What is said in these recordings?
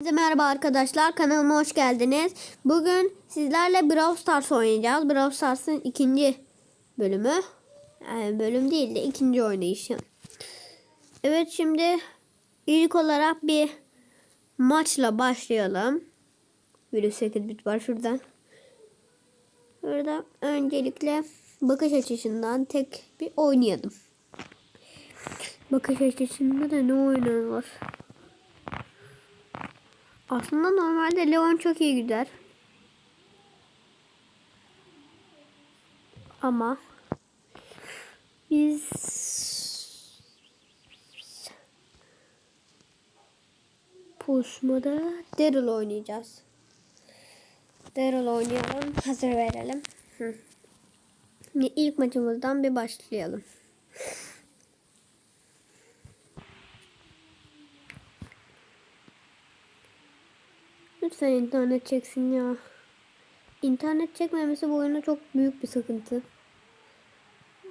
Herkese merhaba arkadaşlar kanalıma hoş geldiniz. Bugün sizlerle Brawl Stars oynayacağız. Brawl Stars'ın ikinci bölümü. Yani bölüm değil de ikinci oynayışı. Evet şimdi ilk olarak bir maçla başlayalım. Virüs 8 bit var şuradan. Burada öncelikle bakış açısından tek bir oynayalım. Bakış açısında da ne oynar var? Aslında normalde Leon çok iyi gider. Ama biz Pusma'da Daryl oynayacağız. Daryl oynayalım. Hazır verelim. Hı. İlk maçımızdan bir başlayalım. Lütfen internet çeksin ya. İnternet çekmemesi bu oyunda çok büyük bir sıkıntı.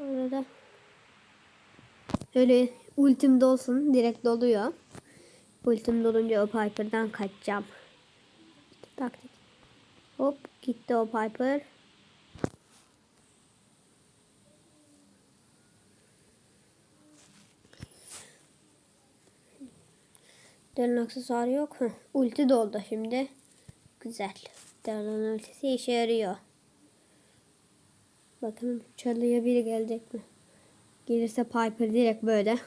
Orada öyle ultim dolsun direkt doluyor. Ultim dolunca o Piper'dan kaçacağım. Taktik. Hop gitti o Piper. Derin aksesuarı yok. Heh, ulti doldu şimdi. Güzel. Derin ultisi işe yarıyor. Bakalım çalıya biri gelecek mi? Gelirse Piper direkt böyle.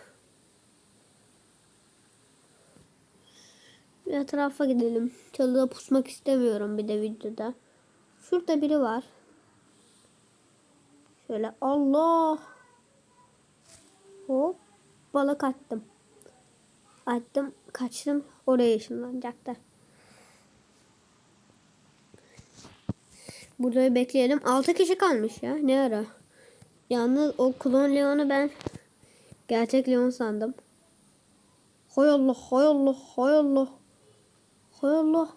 Bir etrafa gidelim. Çalıda pusmak istemiyorum bir de videoda. Şurada biri var. Şöyle Allah. Hop balık attım. Attım kaçtım oraya ışınlanacaktı. Burada bekleyelim. 6 kişi kalmış ya. Ne ara? Yalnız o klon Leon'u ben gerçek Leon sandım. Hay Allah, hay Allah, hay Allah. Hay Allah.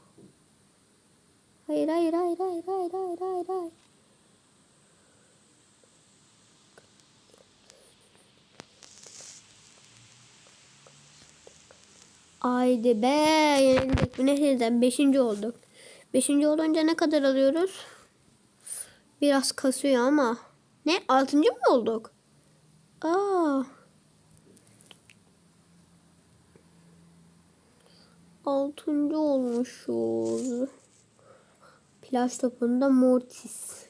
Hayır, hayır, hayır, hayır, hayır, hayır, hayır, Haydi be yenildik. Bu ne teyzem? Beşinci olduk. Beşinci olunca ne kadar alıyoruz? Biraz kasıyor ama. Ne? Altıncı mı olduk? Aa. Altıncı olmuşuz. Plaj topunda Mortis.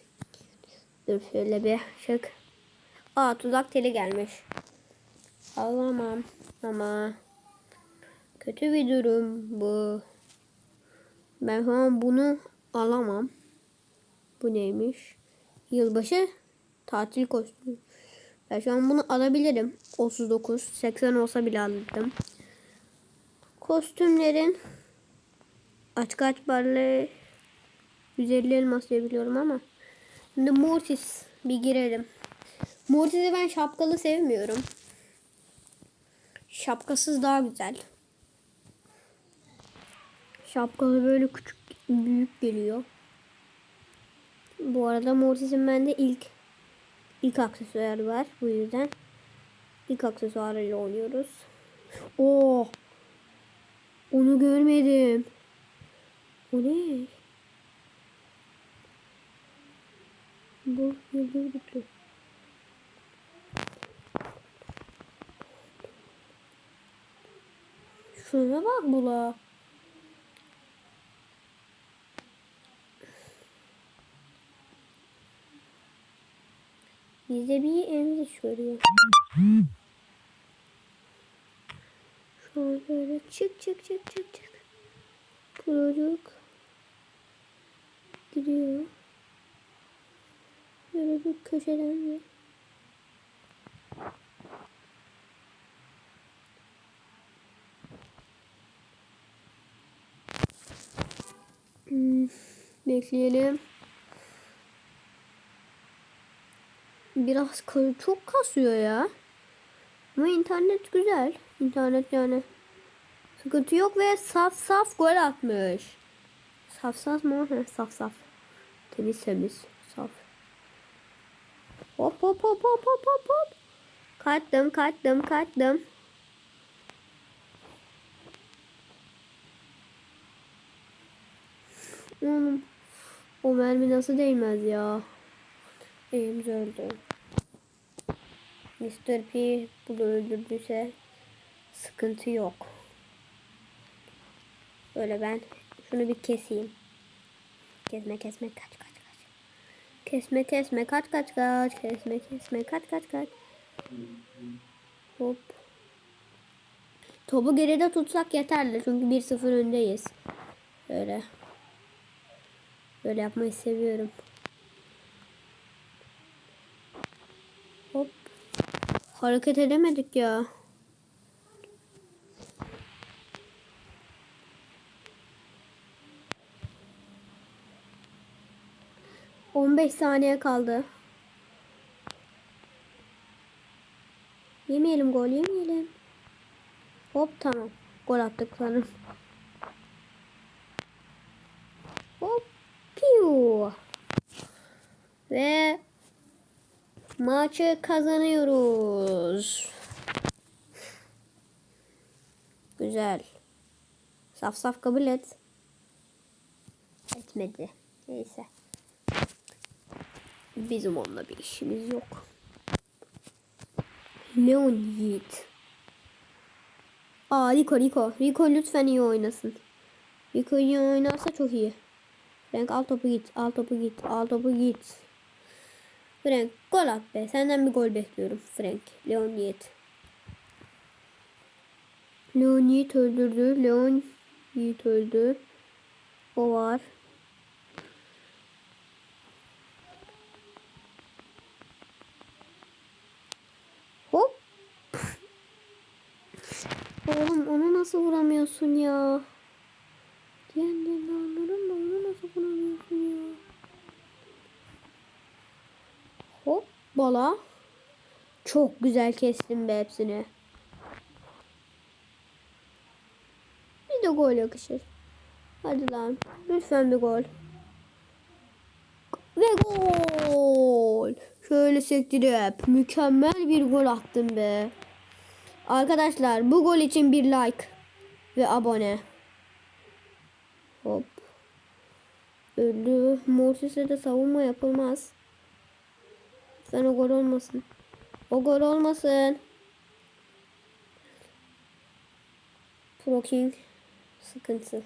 Dur şöyle bir şık. Aa tuzak teli gelmiş. Alamam ama. Kötü bir durum bu. Ben şu an bunu alamam. Bu neymiş? Yılbaşı tatil kostümü. Ben şu an bunu alabilirim. 39, 80 olsa bile alırdım. Kostümlerin açık aç barlı 150 elmas diye biliyorum ama. Şimdi Mortis bir girelim. Mortis'i ben şapkalı sevmiyorum. Şapkasız daha güzel. Şapkalı böyle küçük büyük geliyor. Bu arada Mortis'in bende ilk ilk aksesuarı var. Bu yüzden ilk aksesuarıyla oynuyoruz. Oo. Onu görmedim. O ne? Bu yıldız bitti. Şuna bak bula. Bize bir emzik veriyor. Şu an böyle çık çık çık çık çık. Çocuk gidiyor. Böyle bir köşeden bir. Hmm, bekleyelim. Biraz çok kasıyor ya. Ama internet güzel. İnternet yani sıkıntı yok ve saf saf gol atmış. Saf saf mı? He, saf saf. Temiz temiz. Saf. Hop hop hop hop hop hop hop. Kattım kattım kattım. Oğlum. O mermi nasıl değmez ya? Eğimiz öldü. Mr. P bunu öldürdüyse sıkıntı yok. Böyle ben şunu bir keseyim. Kesme kesme kaç kaç kaç. Kesme kesme kaç kaç kaç. Kesme kesme kaç kaç kaç. Hop. Topu geride tutsak yeterli çünkü 1-0 öndeyiz. Böyle. Böyle yapmayı seviyorum. Hop. Hareket edemedik ya. On beş saniye kaldı. Yemeyelim gol yemeyelim. Hop tamam. Gol attık sanırım. Hop. Piu. Ve maçı kazanıyoruz. Güzel. Saf saf kabul et. Etmedi. Neyse. Bizim onunla bir işimiz yok. Leon Yiğit. Aa Rico Rico. Rico lütfen iyi oynasın. Rico iyi oynarsa çok iyi. Frank al topu git. Al topu git. Al topu git. Frank gol at be. Senden bir gol bekliyorum Frank. Leon Yiğit. Leon Yiğit öldürdü. Leon öldü. O var. Hop. Oğlum onu nasıl vuramıyorsun ya? Diğerlerini anlarım da onu nasıl vuramıyorsun ya? Hop bala. Çok güzel kestim be hepsini. Bir de gol yakışır. Hadi lan. Lütfen bir gol. Ve gol. Şöyle sektirip mükemmel bir gol attım be. Arkadaşlar bu gol için bir like ve abone. Hop. Öldü. Mortis'e de savunma yapılmaz. Sen o gol olmasın. O gol olmasın. Pro King sıkıntı.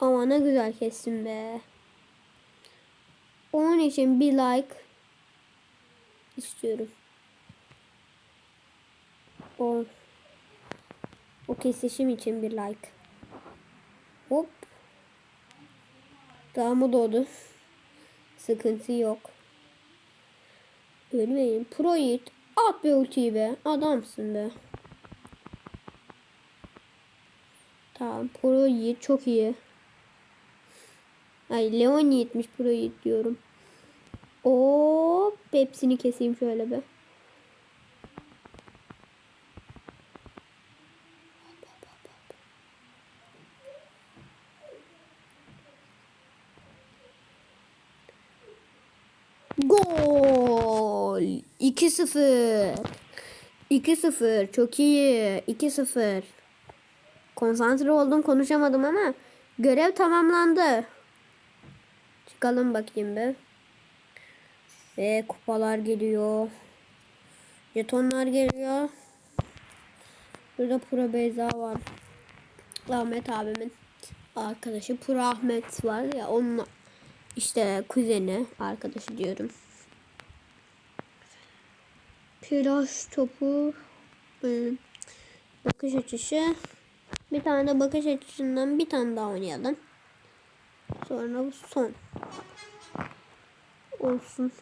Ama ne güzel kestim be. Onun için bir like istiyorum. O o kesişim için bir like. Hop. Daha mı doğdu? Sıkıntı yok. Ölmeyin. Pro Yiğit. At be ultiyi be. Adamsın be. Tamam. Pro Yiğit çok iyi. Ay Leon Yiğitmiş Pro Yiğit diyorum. Hop. Hepsini keseyim şöyle be. Gol. 2-0. 2-0. Çok iyi. 2-0. Konsantre oldum konuşamadım ama görev tamamlandı. Çıkalım bakayım be. Ve kupalar geliyor. Jetonlar geliyor. Burada Pro Beyza var. Ahmet abimin arkadaşı Pro Ahmet var ya onunla işte kuzeni arkadaşı diyorum. Plaj topu ıı, bakış açısı bir tane de bakış açısından bir tane daha oynayalım. Sonra bu son. Olsun.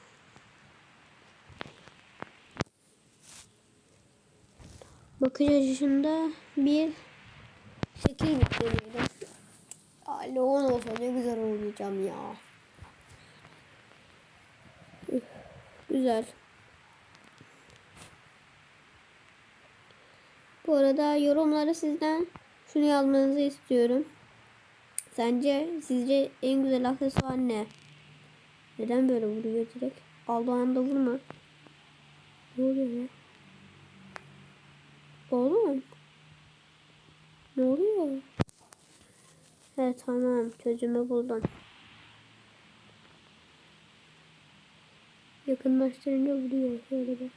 Bakış açısında bir şekil. Aa, Leon olsa ne güzel oynayacağım ya. Güzel. Bu arada yorumlara sizden şunu yazmanızı istiyorum. Sence sizce en güzel aksesuar ne? Neden böyle vuruyor direkt? Aldığı anda vurma. Ne oluyor ya? Oğlum. Ne oluyor? tamam çözümü buldum. Yakınlaştırınca vuruyor şöyle bir.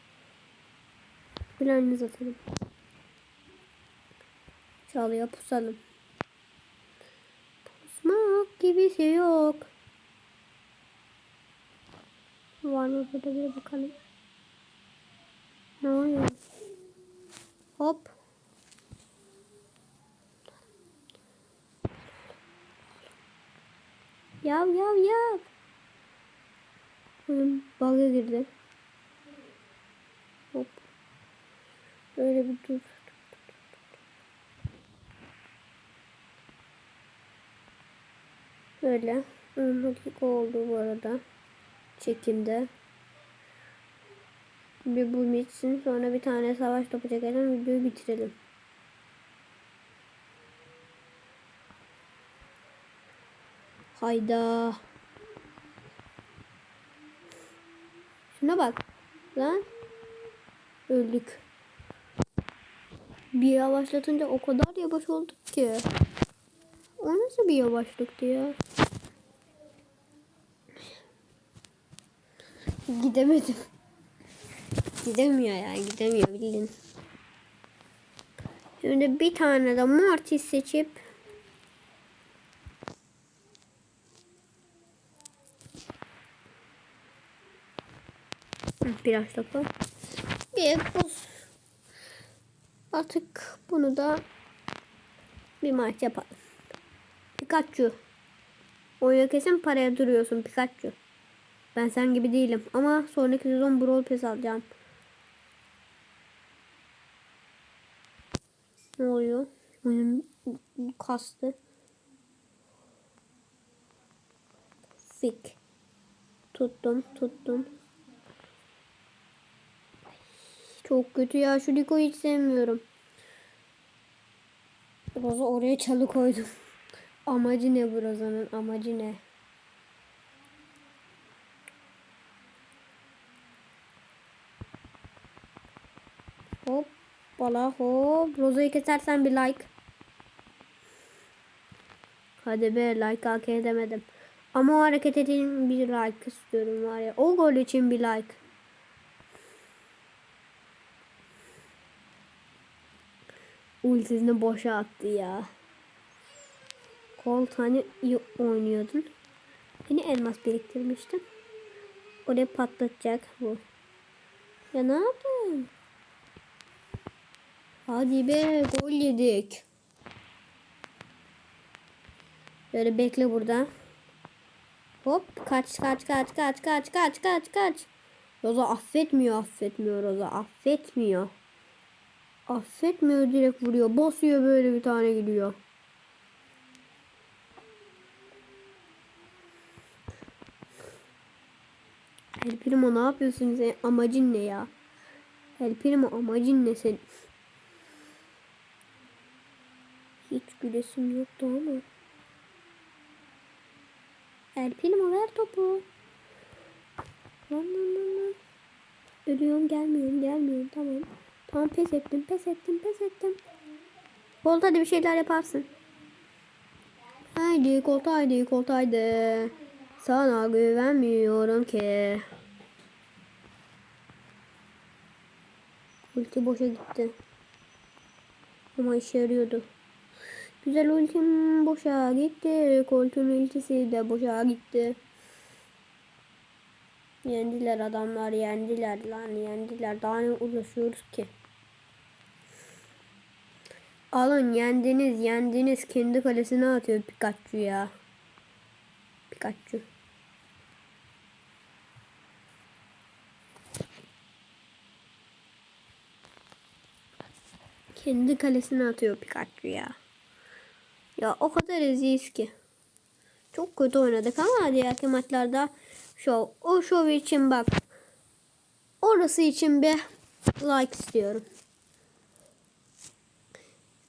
Planınızı atalım. Çalıya pusalım. Pusmak gibisi yok. Var mı burada bir bakalım. Ne oluyor? Hop. Yav yav yav. Oyun bug'a girdi. Hop. Böyle bir dur. 10 dakika oldu bu arada. Çekimde. Bir bu bitsin. Sonra bir tane savaş topu çekelim. Videoyu bitirelim. Hayda. Şuna bak. Lan. Öldük. Bir yavaşlatınca o kadar yavaş olduk ki. O nasıl bir yavaşlıktı ya? Gidemedim. Gidemiyor ya gidemiyor bilin. Şimdi bir tane de Mortis seçip biraz topu. Bir buz. Artık bunu da bir maç yapalım. Pikachu. Oyuna kesin paraya duruyorsun Pikachu. Ben sen gibi değilim ama sonraki sezon Brawl Pass alacağım. Ne oluyor? Oyun kastı. Fik. Tuttum, tuttum. Çok kötü ya. Şu Rico'yu hiç sevmiyorum. Roza oraya çalı koydum. Amacı ne bu Roza'nın? Amacı ne? Hop. Bala hop. Roza'yı kesersen bir like. Hadi be like hak edemedim. Ama o hareket için bir like istiyorum var ya. O gol için bir like. Ultisini boşa attı ya. Colt hani iyi oynuyordun. Yine elmas biriktirmiştim. Oraya patlatacak bu. Ya ne yaptın? Hadi be gol yedik. Böyle bekle burada. Hop kaç kaç kaç kaç kaç kaç kaç kaç. Roza affetmiyor affetmiyor Roza affetmiyor. Affetmiyor direkt vuruyor. Basıyor böyle bir tane gidiyor. El Primo ne yapıyorsun sen? Amacın ne ya? El Primo amacın ne sen? Hiç gülesim yoktu ama. El Primo ver topu. Lan lan lan lan. Ölüyorum gelmiyorum gelmiyorum tamam. Tamam pes ettim pes ettim pes ettim. Colt hadi bir şeyler yaparsın. Haydi Colt haydi. Sana güvenmiyorum ki. Ulti boşa gitti. Ama işe yarıyordu. Güzel ultim boşa gitti. Colt'un ultisi de boşa gitti. Yendiler adamlar yendiler lan yendiler. Daha ne uğraşıyoruz ki? Alın yendiniz yendiniz. Kendi kalesine atıyor Pikachu ya. Pikachu. Kendi kalesine atıyor Pikachu ya. Ya o kadar eziyiz ki. Çok kötü oynadık ama diğerki maçlarda şov. O şov için bak. Orası için bir like istiyorum.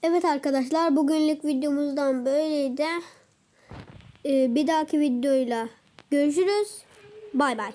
Evet arkadaşlar bugünlük videomuzdan böyleydi. Ee, bir dahaki videoyla görüşürüz. Bay bay.